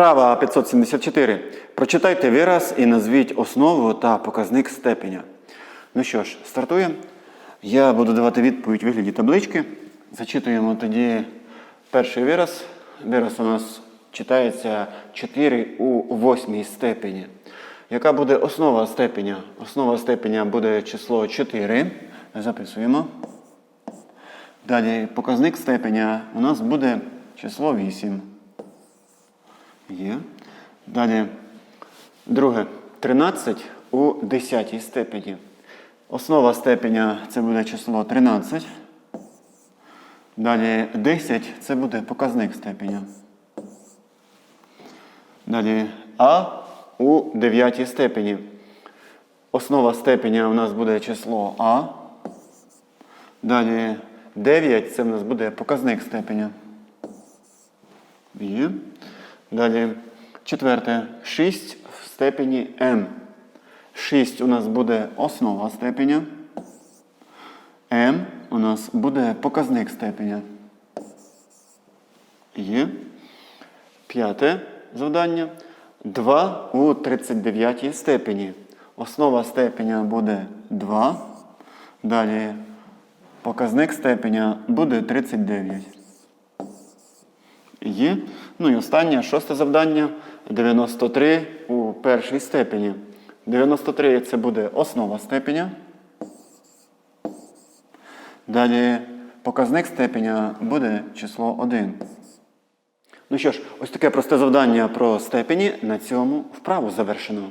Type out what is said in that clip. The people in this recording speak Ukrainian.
Вправа 574. Прочитайте вираз і назвіть основу та показник степеня. Ну що ж, стартуємо. Я буду давати відповідь у вигляді таблички. Зачитуємо тоді перший вираз. Вираз у нас читається 4 у восьмій степені. Яка буде основа степеня? Основа степеня буде число 4. Записуємо. Далі показник степеня у нас буде число 8. Є. Далі друге. 13 у 10 степені. Основа степеня це буде число 13. Далі 10 це буде показник степеня. Далі А у 9 степені. Основа степеня у нас буде число А. Далі 9 це в нас буде показник степеня. Є. Далі четверте. 6 в степені М. 6 у нас буде основа степеня. М у нас буде показник степеня. Є. П'яте завдання. 2 у 39 степені. Основа степеня буде 2. Далі показник степеня буде 39. Є. Ну і останнє, шосте завдання. 93 у першій степені. 93 це буде основа степеня. Далі показник степеня буде число 1. Ну що ж, ось таке просте завдання про степені на цьому вправу завершено.